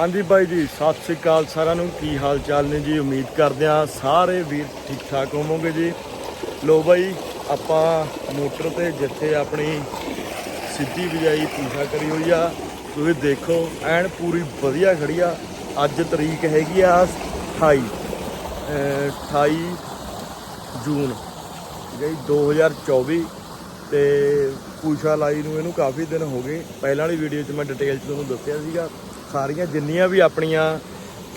ਹਾਂਜੀ ਬਾਈ ਜੀ, ਸਤਿ ਸ੍ਰੀ ਅਕਾਲ ਸਾਰਿਆਂ ਨੂੰ। ਕੀ ਹਾਲ ਚਾਲ ਨੇ ਜੀ? ਉਮੀਦ ਕਰਦੇ ਆ ਸਾਰੇ ਵੀਰ ਠੀਕ ਠਾਕ ਹੋਵੋਗੇ ਜੀ। ਲੋ ਬਾਈ, ਆਪਾਂ ਮੋਟਰ ਤੇ ਜਿੱਥੇ ਆਪਣੀ ਸਿੱਧੀ ਬਿਜਾਈ ਪੂਛਾ ਕਰੀ ਹੋਈ ਆ, ਤੁਸੀਂ ਦੇਖੋ, ਐਨ ਪੂਰੀ ਵਧੀਆ ਖੜੀ ਆ। ਅੱਜ ਤਰੀਕ ਹੈਗੀ ਆ 28 ਅਹ 28 ਜੂਨ, ਠੀਕ ਹੈ ਜੀ 2024 ਤੇ ਪੂਛਾ ਲਾਈ ਨੂੰ ਇਹਨੂੰ ਕਾਫੀ ਦਿਨ ਹੋ ਗਏ। ਪਹਿਲਾਂ ਵਾਲੀ ਵੀਡੀਓ 'ਚ ਮੈਂ ਡਿਟੇਲ 'ਚ ਤੁਹਾਨੂੰ ਦੱਸਿਆ ਸੀਗਾ। ਸਾਰੀਆਂ ਜਿੰਨੀਆਂ ਵੀ ਆਪਣੀਆਂ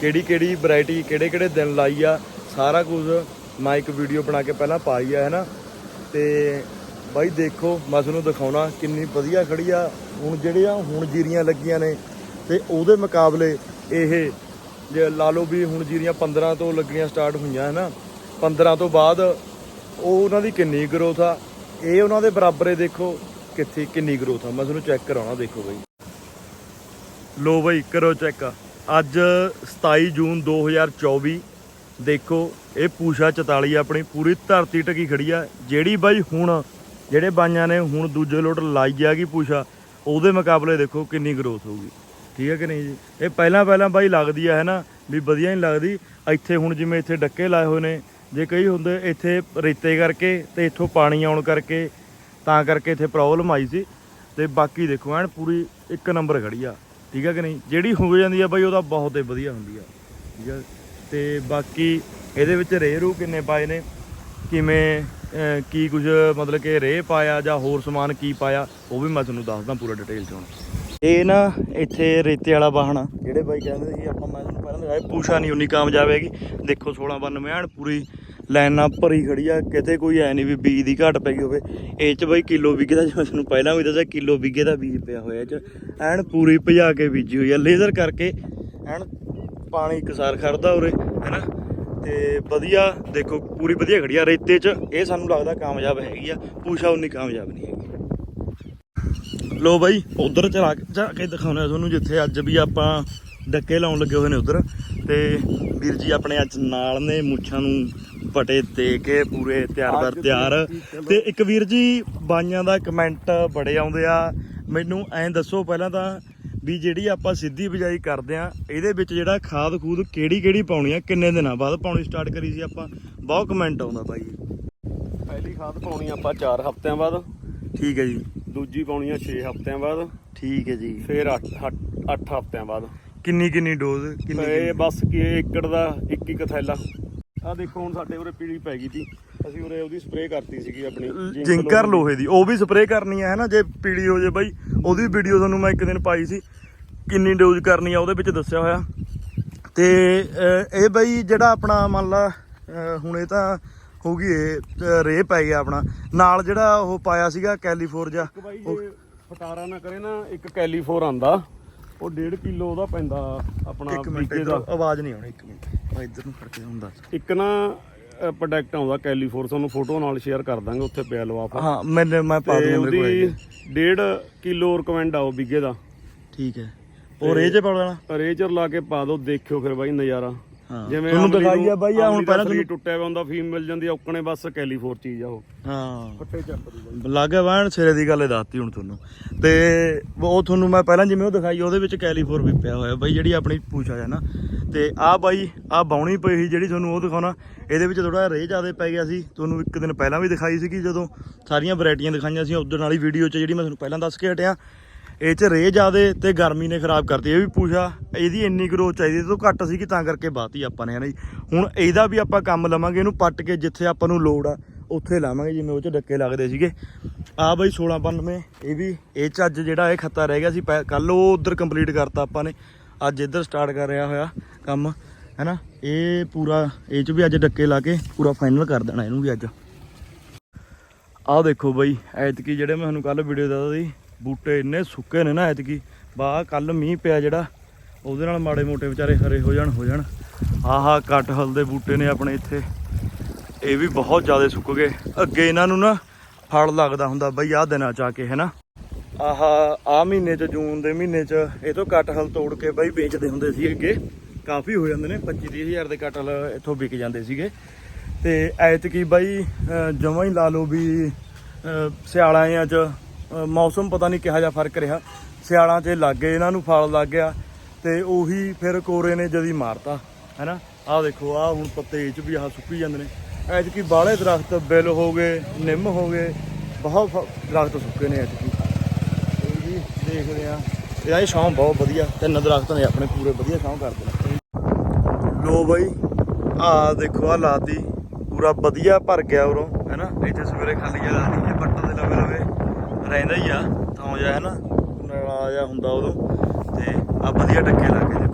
ਕਿਹੜੀ ਕਿਹੜੀ ਵੈਰਾਈਟੀ ਕਿਹੜੇ ਕਿਹੜੇ ਦਿਨ ਲਾਈ ਆ, ਸਾਰਾ ਕੁਝ ਮੈਂ ਇੱਕ ਵੀਡੀਓ ਬਣਾ ਕੇ ਪਹਿਲਾਂ ਪਾਈ ਆ, ਹੈਨਾ? ਤੇ ਬਾਈ ਦੇਖੋ, ਮੈਂ ਤੁਹਾਨੂੰ ਦਿਖਾਉਣਾ ਕਿੰਨੀ ਵਧੀਆ ਖੜੀ ਆ। ਹੁਣ ਜਿਹੜੀਆਂ, ਹੁਣ ਜੀਰੀਆਂ ਲੱਗੀਆਂ ਨੇ, ਤੇ ਉਹਦੇ ਮੁਕਾਬਲੇ ਇਹ ਜੇ ਲਾ ਲਓ ਵੀ ਹੁਣ ਜੀਰੀਆਂ 15 ਤੋਂ ਲੱਗਣੀਆਂ ਸਟਾਰਟ ਹੋਈਆਂ, ਹੈਨਾ? 15 ਤੋਂ ਬਾਅਦ ਉਹ ਉਹਨਾਂ ਦੀ ਕਿੰਨੀ ਗਰੋਥ ਆ? ਇਹ ਉਹਨਾਂ ਦੇ ਬਰਾਬਰੇ ਦੇਖੋ, ਕਿੱਥੇ ਕਿੰਨੀ ਗਰੋਥ ਆ? ਮੈਂ ਤੁਹਾਨੂੰ ਚੈੱਕ ਕਰਾਉਣਾ, ਦੇਖੋ ਬਈ। ਲੋ ਬਈ, ਕਰੋ ਚੈੱਕ ਅੱਜ 27 ਜੂਨ 2024 ਦੇਖੋ, ਇਹ ਪੂਸ਼ਾ 44 ਆਪਣੀ ਪੂਰੀ ਧਰਤੀ ਟਕੀ ਖੜੀ ਆ। ਜਿਹੜੀ ਬਾਈ ਹੁਣ ਜਿਹੜੇ ਬਾਈਆਂ ਨੇ ਹੁਣ ਦੂਜੇ ਲੋਟ ਲਾਈ ਆਗੀ ਪੂਸ਼ਾ, ਉਹਦੇ ਮੁਕਾਬਲੇ ਦੇਖੋ ਕਿੰਨੀ ਗਰੋਥ ਹੋਊਗੀ। ਠੀਕ ਹੈ ਕਿ ਨਹੀਂ ਜੀ? ਇਹ ਪਹਿਲਾਂ ਪਹਿਲਾਂ ਬਾਈ ਲੱਗਦੀ ਆ ਹੈ ਨਾ ਵੀ ਵਧੀਆ ਨਹੀਂ ਲੱਗਦੀ। ਇੱਥੇ ਹੁਣ ਜਿਵੇਂ ਇੱਥੇ ਡੱਕੇ ਲਾਏ ਹੋਏ ਨੇ, ਜੇ ਕਈ ਹੁੰਦੇ ਇੱਥੇ ਰੇਤੇ ਕਰਕੇ ਤੇ ਇੱਥੋਂ ਪਾਣੀ ਆਉਣ ਕਰਕੇ, ਤਾਂ ਕਰਕੇ ਇੱਥੇ ਪ੍ਰੋਬਲਮ ਆਈ ਸੀ। ਤੇ ਬਾਕੀ ਦੇਖੋ, ਐਨ ਪੂਰੀ ਇੱਕ ਨੰਬਰ ਖੜੀ ਆ। ਠੀਕ ਹੈ ਕਿ ਨਹੀਂ? ਜਿਹੜੀ ਹੋ ਜਾਂਦੀ ਆ ਬਾਈ ਉਹਦਾ ਬਹੁਤ ਹੀ ਵਧੀਆ ਹੁੰਦੀ ਆ। ਠੀਕ ਹੈ ਤੇ ਬਾਕੀ ਇਹਦੇ ਵਿੱਚ ਰੇਹ ਰੂ ਕਿੰਨੇ ਪਾਏ ਨੇ? ਕਿਵੇਂ ਕੀ ਕੁਝ ਮਤਲਬ ਕਿ ਰੇਹ ਪਾਇਆ ਜਾਂ ਹੋਰ ਸਮਾਨ ਕੀ ਪਾਇਆ, ਉਹ ਵੀ ਮੈਂ ਤੁਹਾਨੂੰ ਦੱਸਦਾ ਪੂਰਾ ਡਿਟੇਲ ਚ ਹੁਣ। ਇਹ ਨਾ ਇੱਥੇ ਰੇਤੇ ਵਾਲਾ ਵਾਹਣ ਜਿਹੜੇ ਬਾਈ ਕਹਿੰਦੇ ਸੀ, ਆਪਾਂ ਮੈਂ ਤੁਹਾਨੂੰ ਪਹਿਲਾਂ ਦਿਖਾਇਆ ਪੂਛਾ ਨਹੀਂ ਉਨੀ ਕਾਮਯਾਬ ਹੈਗੀ। ਦੇਖੋ 1692 ਐਨ ਪੂਰੀ ਲਾਈਨਾਂ ਭਰੀ ਖੜੀ ਆ, ਕਿਤੇ ਕੋਈ ਐ ਨਹੀਂ ਵੀ ਬੀਜ ਦੀ ਘਾਟ ਪਈ ਹੋਵੇ। ਇਹ ਚ ਬਈ ਕਿਲੋ ਵਿਗੇ ਦਾ, ਜਿਵੇਂ ਤੁਹਾਨੂੰ ਪਹਿਲਾਂ ਵੀ ਦੱਸਿਆ, ਕਿਲੋ ਵਿਗੇ ਦਾ ਬੀਜ ਪਿਆ ਹੋਇਆ ਇਹ ਚ। ਐਨ ਪੂਰੀ ਭਜਾ ਕੇ ਬੀਜੀ ਹੋਈ ਆ, ਲੇਜ਼ਰ ਕਰਕੇ ਐਨ ਪਾਣੀ ਇਕਸਾਰ ਖੜਦਾ ਉਰੇ, ਹੈਨਾ? ਤੇ ਵਧੀਆ, ਦੇਖੋ, ਪੂਰੀ ਵਧੀਆ ਖੜੀ ਆ, ਰੇਤੇ 'ਚ। ਇਹ ਸਾਨੂੰ ਲੱਗਦਾ ਕਾਮਯਾਬ ਹੈਗੀ ਆ ਪੂਸ਼ਾ ਉਨੀ ਕਾਮਯਾਬ ਨਹੀਂ ਹੈਗੀ। ਲੋ ਬਾਈ, ਉਧਰ ਚਲਾ ਕੇ ਜਾ ਕੇ ਦਿਖਾਉਣਾ ਤੁਹਾਨੂੰ ਜਿੱਥੇ ਅੱਜ ਵੀ ਆਪਾਂ ਡੱਕੇ ਲਾਉਣ ਲੱਗੇ ਹੋਏ ਨੇ ਉਧਰ। ਤੇ ਵੀਰ ਜੀ ਆਪਣੇ ਅੱਜ ਨਾਲ ਨੇ ਮੁੱਛਾਂ ਨੂੰ ਪਟੇ ਦੇ ਕੇ ਪੂਰੇ ਤਿਆਰ ਬਰ ਤਿਆਰ। ਤੇ ਇੱਕ ਵੀਰ ਜੀ ਬਾਈਆਂ ਦਾ ਕਮੈਂਟ ਬੜੇ ਆਉਂਦੇ ਆ। ਮੈਨੂੰ ਐਂ ਦੱਸੋ ਪਹਿਲਾਂ ਤਾਂ ਵੀ ਜਿਹੜੀ ਆਪਾਂ ਸਿੱਧੀ ਬਿਜਾਈ ਕਰਦੇ ਆ ਇਹਦੇ ਵਿੱਚ ਜਿਹੜਾ ਖਾਦ ਖੂਦ ਕਿਹੜੀ ਕਿਹੜੀ ਪਾਉਣੀ ਆ ਕਿੰਨੇ ਦਿਨਾਂ ਬਾਅਦ ਪਾਉਣੀ ਸਟਾਰਟ ਕਰੀ ਸੀ ਆਪਾਂ? ਬਹੁਤ ਕਮੈਂਟ ਆਉਂਦਾ ਬਾਈ ਪਹਿਲੀ ਖਾਦ ਪਾਉਣੀ ਆਪਾਂ 4 ਹਫ਼ਤਿਆਂ ਬਾਅਦ। ਠੀਕ ਹੈ ਜੀ। ਦੂਜੀ ਪਾਉਣੀ ਆ 6 ਹਫ਼ਤਿਆਂ ਬਾਅਦ। ਠੀਕ ਹੈ ਜੀ। ਫਿਰ 8 8 ਹਫ਼ਤਿਆਂ ਬਾਅਦ। ਕਿੰਨੀ ਕਿੰਨੀ ਡੋਜ਼ ਕਿੰਨੀ ਇਹ ਬਸ ਕੀ ਏਕੜ ਦਾ ਇੱਕ ਇੱਕ ਥੈਲਾ। ਆ ਦੇਖੋ ਹੁਣ ਸਾਡੇ ਉਰੇ ਪੀਲੀ ਪੈ ਗਈ ਸੀ ਅਸੀਂ ਉਰੇ ਉਹਦੀ ਸਪਰੇਅ ਕਰਤੀ ਸੀਗੀ ਆਪਣੀ ਜਿੰਕ ਜਿੰਕਰ ਲੋਹੇ ਦੀ। ਉਹ ਵੀ ਸਪਰੇਅ ਕਰਨੀ ਹੈ ਨਾ ਜੇ ਪੀੜੀ ਹੋ ਜੇ ਬਾਈ। ਉਹਦੀ ਵੀਡੀਓ ਤੁਹਾਨੂੰ ਮੈਂ ਇੱਕ ਦਿਨ ਪਾਈ ਸੀ ਕਿੰਨੀ ਡੋਜ਼ ਕਰਨੀ ਆ ਉਹਦੇ ਵਿੱਚ ਦੱਸਿਆ ਹੋਇਆ। ਤੇ ਇਹ ਬਾਈ ਜਿਹੜਾ ਆਪਣਾ ਮੰਨ ਲਾ ਹੁਣ ਇਹ ਤਾਂ ਹੋ ਗਈ ਇਹ ਰੇ ਪੈ ਗਿਆ ਆਪਣਾ। ਨਾਲ ਜਿਹੜਾ ਉਹ ਪਾਇਆ ਸੀਗਾ ਜੇ ਫਟਾਰਾ ਨਾ ਕਰੇ ਨਾ ਇੱਕ ਕੈਲੀਫੋਰ ਆਂਦਾ ਉਹ 1.5 ਕਿਲੋ ਉਹਦਾ ਪੈਂਦਾ ਆਪਣਾ ਇੱਕ ਮਿੰਟ ਆਵਾਜ਼ ਨਹੀਂ ਆਉਣੀ ਇੱਕ ਮਿੰਟ। ਮੈਂ ਇੱਧਰ ਨੂੰ ਕੇ ਹੁੰਦਾ ਇੱਕ ਨਾ ਪ੍ਰੋਡਕਟ ਆਉਂਦਾ ਕੈਲੀਫੋਰ ਤੁਹਾਨੂੰ ਫੋਟੋ ਨਾਲ ਸ਼ੇਅਰ ਕਰ ਦਾਂਗੇ ਉੱਥੇ ਪਿਆ ਲਵਾਫਾ ਹਾਂ ਮੈਨੇ ਮੈਂ ਪਾ ਤੇ ਦੂੰਗਾ ਮੇਰੇ ਕੋਲ ਉਹਦੀ ਇਹ। 1.5 ਕਿਲੋ ਰਿਕਮੈਂਡ ਆ ਉਹ ਬੀਗੇ ਦਾ। ਠੀਕ ਹੈ। ਉਹ ਰੇ ਜੇ ਪਾ ਲੈਣਾ ਰੇਜਰ ਲਾ ਕੇ ਪਾ ਦੋ ਦੇਖਿਓ ਫਿਰ ਬਾਈ ਨਜ਼ਾਰਾ। ਹਾਂ। ਜਿਵੇਂ ਤੁਹਾਨੂੰ ਅਮਲੀ ਦਿਖਾਈ ਆ ਬਾਈ ਆ ਹੁਣ ਦਾ ਪਹਿਲਾਂ ਸਰੀਰ ਤੁਹਾਨੂੰ ਟੁੱਟਿਆ ਹੋਇਆ ਹੁੰਦਾ ਫੀਮ ਮਿਲ ਜਾਂਦੀ ਆ ਔਕਣੇ ਬਸ ਕੈਲੀਫੋਰ ਚੀਜ਼ ਆ ਉਹ। ਹਾਂ। ਫੱਟੇ ਚੱਕ ਦੂਗਾ ਲੱਗੇ ਵਾਣ ਸਿਰੇ ਦੀ ਗੱਲ ਇਹ ਦੱਸਤੀ ਹੁਣ ਤੁਹਾਨੂੰ। ਤੇ ਉਹ ਤੁਹਾਨੂੰ ਮੈਂ ਪਹਿਲਾਂ ਜਿਵੇਂ ਉਹ ਦਿਖਾਈ ਉਹਦੇ ਵਿੱਚ ਕੈਲੀਫੋਰ ਵੀ ਪਿਆ ਹੋਇਆ। ਬਾਈ ਜਿਹੜੀ ਆਪਣੀ ਪੂਛਾ ਹੈ ਨਾ ਤੇ ਆਹ ਬਾਈ ਆਹ ਬਾਉਣੀ ਪਈ ਸੀ ਜਿਹੜੀ ਤੁਹਾਨੂੰ ਉਹ ਦਿਖਾਉਣਾ। ਇਹਦੇ ਵਿੱਚ ਥੋੜਾ ਰੇਹ ਜ਼ਿਆਦਾ ਪੈ ਗਿਆ ਸੀ। ਤੁਹਾਨੂੰ ਇੱਕ ਦਿਨ ਪਹਿਲਾਂ ਵੀ ਦਿਖਾਈ ਸੀਗੀ, ਜਦੋਂ ਸਾਰੀਆਂ ਵੈਰਾਈਟੀਆਂ ਦਿਖਾਈਆਂ ਸੀ। ਉਦੋਂ ਵਾਲੀ ਵੀਡੀਓ 'ਚ ਜਿਹੜੀ ਮੈਂ ਤੁਹਾਨੂੰ ਪਹਿਲਾਂ ਦੱਸ ਕੇ ਹਟਿਆ। ਇਹ 'ਚ ਰੇਹ ਜ਼ਿਆਦਾ ਤੇ ਗਰਮੀ ਨੇ ਖਰਾਬ ਕਰਤੀ। ਇਹ ਵੀ ਪੂਛਾ ਇਹਦੀ ਇੰਨੀ ਗਰੋਥ ਚਾਹੀਦੀ ਇਹ ਤੋਂ ਘੱਟ ਸੀ ਕਿ ਤਾਂ ਕਰਕੇ ਬਾਤੀ ਆਪਾਂ ਨੇ ਹਨਾ ਜੀ? ਹੁਣ ਇਹਦਾ ਵੀ ਆਪਾਂ ਕੰਮ ਲਵਾਂਗੇ, ਇਹਨੂੰ ਪੱਟ ਕੇ ਜਿੱਥੇ ਆਪਾਂ ਨੂੰ ਲੋੜ ਆ, ਉੱਥੇ ਲਾਵਾਂਗੇ, ਜਿਵੇਂ ਉਹ 'ਚ ਡੱਕੇ ਲੱਗਦੇ ਸੀਗੇ। ਆ ਬਈ 1692 ਇਹ ਵੀ, ਇਹ 'ਚ ਅੱਜ ਜਿਹੜਾ ਇਹ ਖੱਤਾ ਰਹਿ ਗਿਆ ਸੀ ਕੱਲ ਉਹ ਉਧਰ ਕੰਪਲੀਟ ਕਰਤਾ ਆਪਾਂ ਨੇ। ਅੱਜ ਇੱਧਰ ਸਟਾਰਟ ਕਰ ਰਿਹਾ ਹੋਇਆ ਕੰਮ, ਹੈਨਾ? ਇਹ ਪੂਰਾ, ਇਹ 'ਚ ਵੀ ਅੱਜ ਡੱਕੇ ਲਾ ਕੇ ਪੂਰਾ ਫਾਈਨਲ ਕਰ ਦੇਣਾ ਇਹਨੂੰ ਵੀ ਅੱਜ। ਆਹ ਦੇਖੋ ਬਈ, ਐਤਕੀ ਜਿਹੜੇ ਮੈਂ ਤੁਹਾਨੂੰ ਕੱਲ ਵੀਡੀਓ ਦੱਸਦਾ ਸੀ, ਬੂਟੇ ਇੰਨੇ ਸੁੱਕੇ ਨੇ ਨਾ ਐਤਕੀ। ਬਾ ਕੱਲ ਮੀਂਹ ਪਿਆ ਜਿਹੜਾ, ਉਹਦੇ ਨਾਲ ਮਾੜੇ ਮੋਟੇ ਵਿਚਾਰੇ ਹਰੇ ਹੋ ਜਾਣ ਹੋ ਜਾਣ। ਆਹਾ ਕਟਹਲ ਦੇ ਬੂਟੇ ਨੇ ਆਪਣੇ ਇੱਥੇ। ਇਹ ਵੀ ਬਹੁਤ ਜ਼ਿਆਦਾ ਸੁੱਕ ਗਏ। ਅੱਗੇ ਇਹਨਾਂ ਨੂੰ ਨਾ ਫਲ ਲੱਗਦਾ ਹੁੰਦਾ ਬਈ, ਆਹ ਦਿਨਾਂ ਚ ਆ ਕੇ, ਹੈਨਾ? ਆਹ ਆ ਮਹੀਨੇ ਚ, ਜੂਨ ਦੇ ਮਹੀਨੇ ਚ ਇਹ ਤੋਂ ਕੱਟ ਕਟਹਲ ਤੋੜ ਕੇ ਬਾਈ ਵੇਚਦੇ ਹੁੰਦੇ ਸੀ ਅੱਗੇ। ਕਾਫੀ ਹੋ ਜਾਂਦੇ ਨੇ 25 ਹਜ਼ਾਰ ਦੇ ਕੱਟ ਹਲ ਇੱਥੋਂ ਵਿਕ ਜਾਂਦੇ ਸੀਗੇ। ਤੇ ਐਤਕੀ ਬਾਈ ਜਮਾਂ ਹੀ ਲਾ ਲਓ ਵੀ ਸਿਆਲਾਂ ਚ ਮੌਸਮ ਪਤਾ ਨਹੀਂ ਕਿਹਾ ਜਿਹਾ ਫ਼ਰਕ ਰਿਹਾ। ਸਿਆਲਾਂ 'ਚ ਲੱਗ ਗਏ, ਇਹਨਾਂ ਨੂੰ ਫਲ ਲੱਗ ਗਿਆ। ਤੇ ਉਹੀ ਫਿਰ ਕੋਰੇ ਨੇ ਜਦੀ ਮਾਰਤਾ, ਹੈਨਾ? ਆਹ ਦੇਖੋ, ਆਹ ਹੁਣ ਪੱਤੇ ਚ ਵੀ ਆਹ ਸੁੱਕੀ ਜਾਂਦੇ ਨੇ। ਐਤਕੀ ਬਾਲੇ ਦਰਖਤ ਬਿੱਲ ਹੋ ਗਏ, ਨਿੰਮ ਹੋ ਗਏ, ਬਹੁਤ ਫ- ਦਰਖਤ ਸੁੱਕੇ ਨੇ ਐਤਕੀ। ਕੀ ਦੇਖਦੇ ਆ। ਇਹਦਾ ਇਹ ਛਾਂ ਬਹੁਤ ਵਧੀਆ। ਤਿੰਨ ਦਰਖਤ ਨੇ ਆਪਣੇ ਪੂਰੇ ਵਧੀਆ ਛਾਂ ਕਰਦੇ ਨੇ। ਲੋ ਬਾਈ, ਆ ਦੇਖੋ, ਆ ਲਾਤੀ। ਪੂਰਾ ਵਧੀਆ ਭਰ ਗਿਆ ਉਰੋਂ, ਹੈਨਾ? ਇੱਥੇ ਸਵੇਰੇ ਖਾਲੀ ਜਿਹਾ ਲਾਤੀ ਜੇ ਪੱਟਾਂ ਦੇ ਲਵੇ ਲਵੇ ਰਹਿੰਦਾ ਹੀ ਆ। ਤਾਂ ਜਾ ਹੈਨਾ? ਨਾਲਾ ਜਿਹਾ ਹੁੰਦਾ ਉਦੋਂ। ਤੇ ਆ ਵਧੀਆ ਟੱਕੇ ਲੱਗੇ ਨੇ